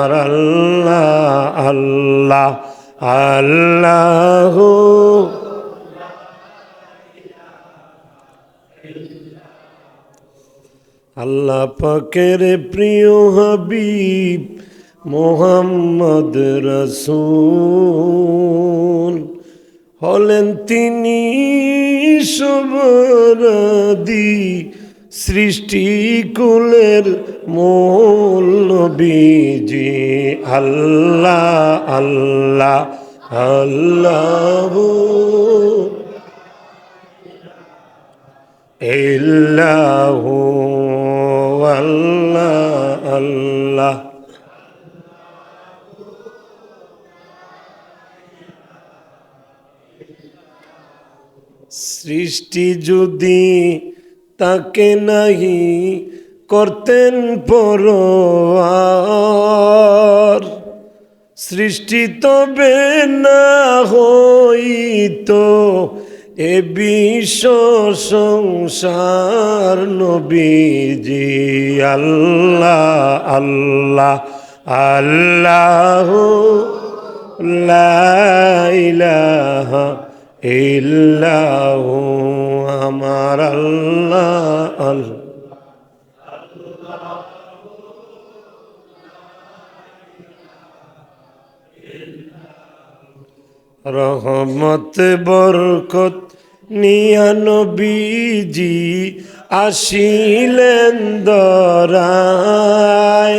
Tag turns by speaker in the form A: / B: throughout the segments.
A: আল্লাহ আল্লাহ আল্লাহ। আল্লাহ পাকের প্রিয় হাবিব মোহাম্মদ রসুল। হলেন তিনি সবরাদি সৃষ্টিকুলের মূল নবীজি আল্লাহ আল্লাহ আল্লাহ। আল্লাহ আল্লাহ। সৃষ্টি যদি তাকে নাহি করতেন পরোয়ার। সৃষ্টি তবে না হইত এ বিশ্ব সংসার নবীজি। আল্লাহ আল্লাহ আল্লাহ লাইলাহা ইল্লাহু। আমার আল্লাহ আল্লাহ রহমত বরকত নিয়া নবীজি আসিলেন দরায়।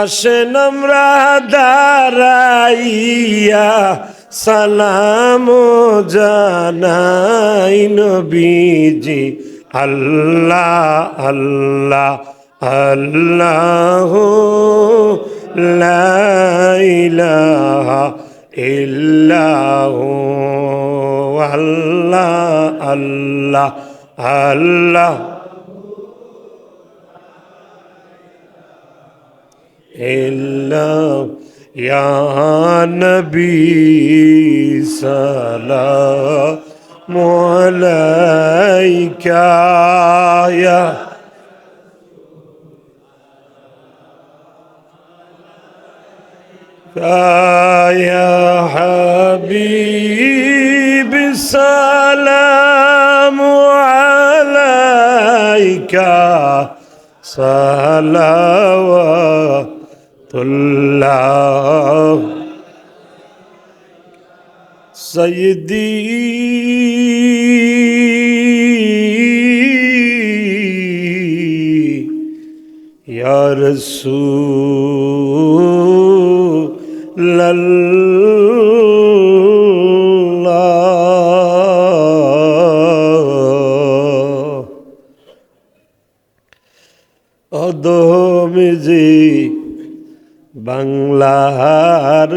A: আসেন আমরা দাঁড়াইয়া সালাম জানাই নবীজি। আল্লাহ আল্লাহ আল্লাহ লাইলাহা ইল্লাহ। আল্লাহ আল্লাহ আল্লাহ। ইল্লাহ। يا نبي سلام عليك يا يا حبيب سلام عليك. صلوات اللہ سیدی یا رسول اللہ বাংলার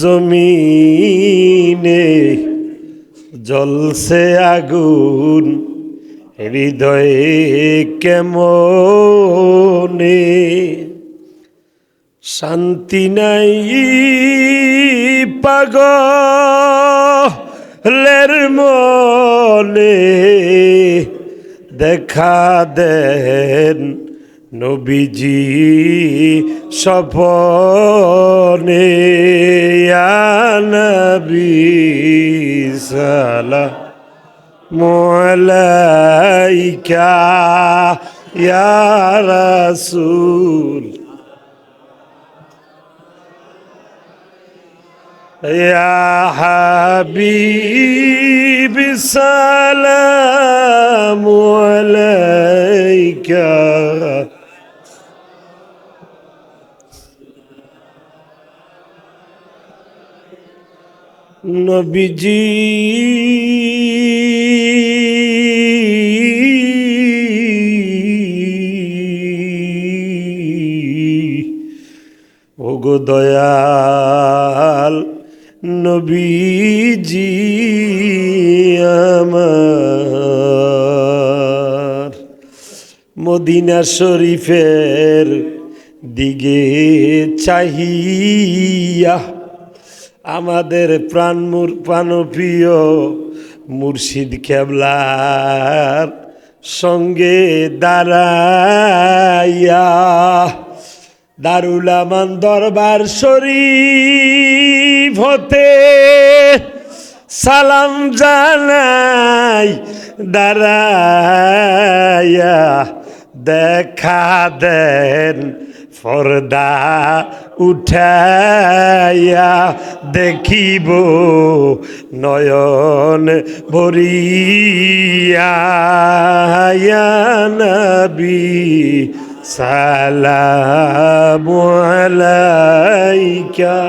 A: জমিনে জলসে আগুন হৃদয়ে কেমনে? শান্তি নাই পাগলের মনে দেখা দেন নবীজি সপনে নবী সালা মোলাইকা ইয়া রাসূল يا حبيب سلام عليك নবীজি। ওগো দয়াল নবীজি আমার। মদিনা শরীফের দিকে চাহিয়া আমাদের প্রাণ প্রাণপ্রিয় মুর্শিদ কেবলার সঙ্গে দাঁড়াইয়া দারুলামান দরবার শরীফ হতে সালাম জানাই দাঁড়াইয়া দেখা দেন ফর্দা উঠাইয়া দেখিব নয়ন ভরিয়া নবী সালাম আলাইকা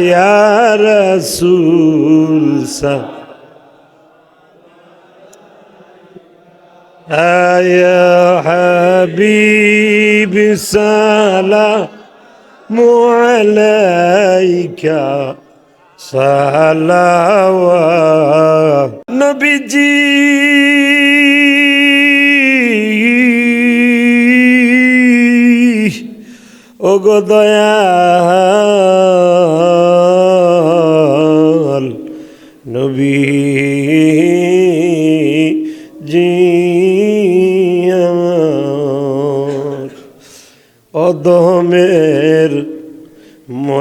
A: ইয়া রাসূল সা- يا حبيب سلام عليك صلوات নবীজি ও গো দয়াল নবী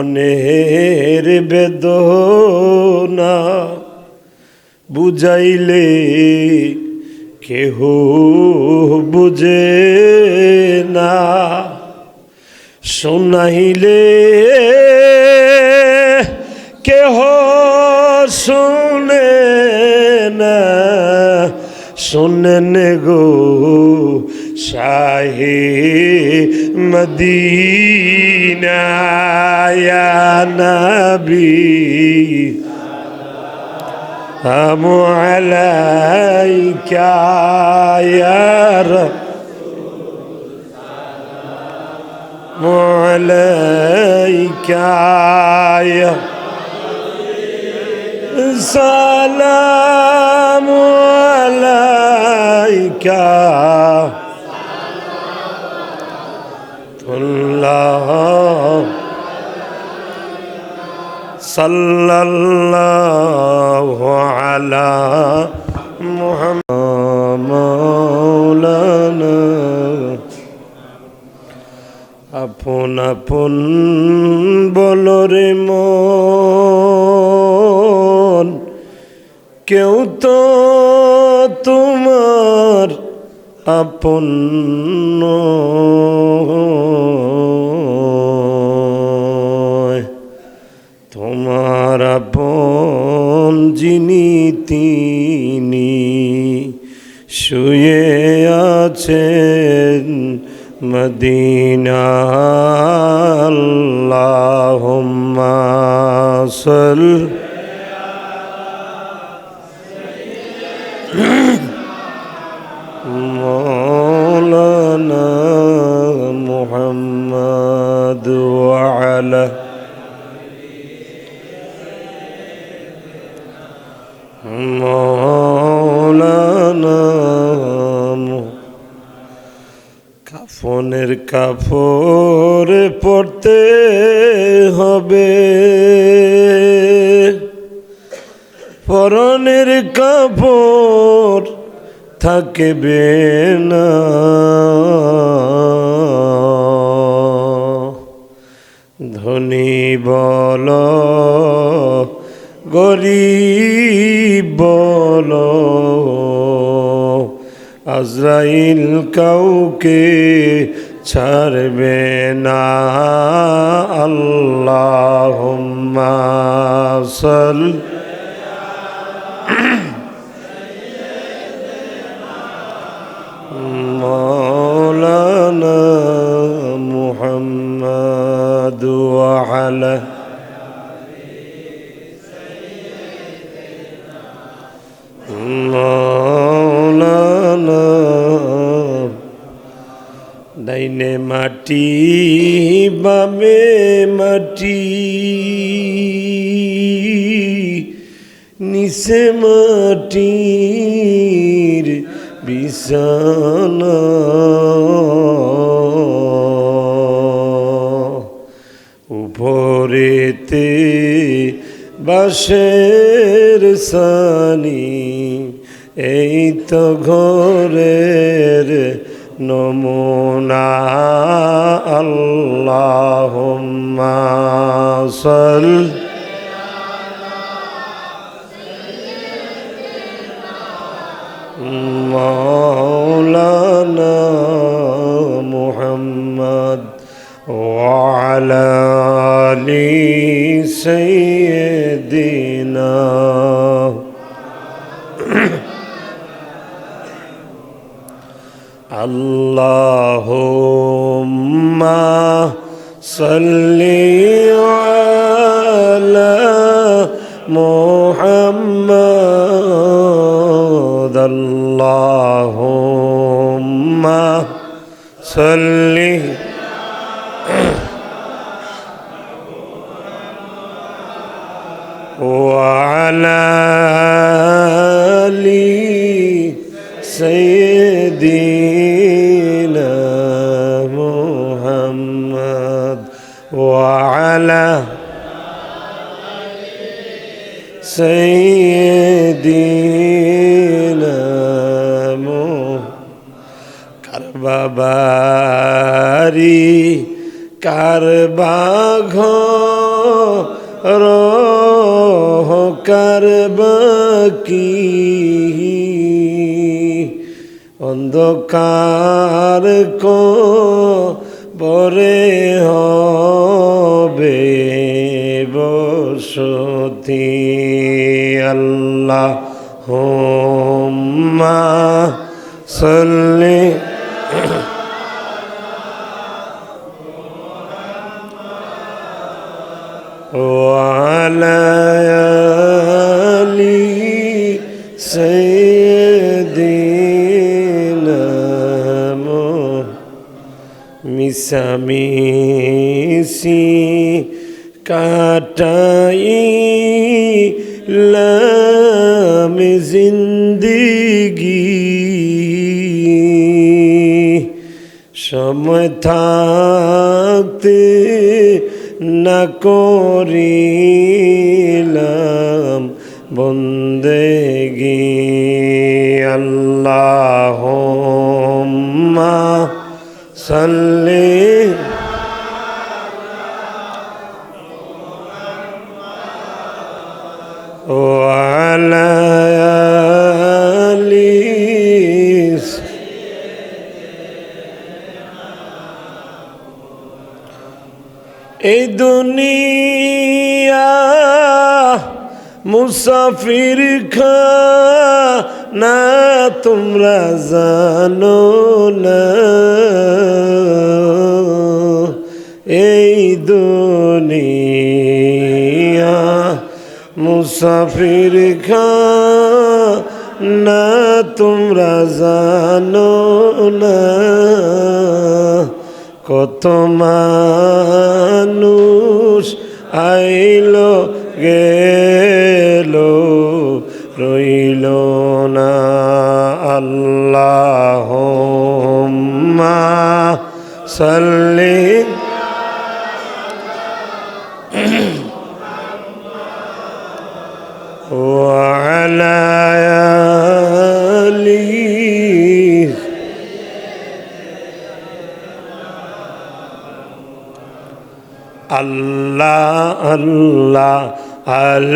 A: মনের বেদনা বুঝাইলে কেহ বুঝে না। শোনাইলে কেহ শুনে না। শোনেন গো শাহে মদিনা ইয়া নবী সালাম আলাইকা ইয়া রাসূল আলাইকা ইয়া সালাম আলাইকা আল্লাহ সাল্লাল্লাহু আলা মুহাম্মদ আপন আপন বলরে মন কেউ তো তোমার আপন আপন যিনি তিনি শুয়ে আছেন মদিনা আল্লাহুম্মা সাল্লি مولانا محمد وعلى মৌলানা কাফনের কাপড় পড়তে হবে। পরনের কাপড় থাকবে না। ধনী বলা গরিব বল আজরাইল কাউকে ছাড়বে না। আল্লাহ সাল মাটি বামে মাটি নিচে মাটির বিছানা। উপরেতে বাসের সানি এই তো ঘরের نمونا اللهم صل مولانا محمد وعلى آل سيدنا اللهم صل على محمد. اللهم صل وعلى آل سيدنا سيدنا محمد কারবাবারি কারবাঘ রহ কারবাকি অন্ধকার কো বরে হবে বসতি আল্লাহ হোম্মা সল্লি ওয়ালায়ালি সৈদিনা মিসামিসি কার কাটাইলাম জিন্দিগি সময় থাকতে না করিলাম বন্দেগি আল্লাহ সাল্লি وعلى آل এই দুনিয়া মুসাফির না তোমরা জানো না এই দুনিয়া মুসাফির না তোমরা জানো না। কত মানুষ আইলো গেল রইল না। আল্লাহ সাল্লি আল্লাহ আল্লাহ।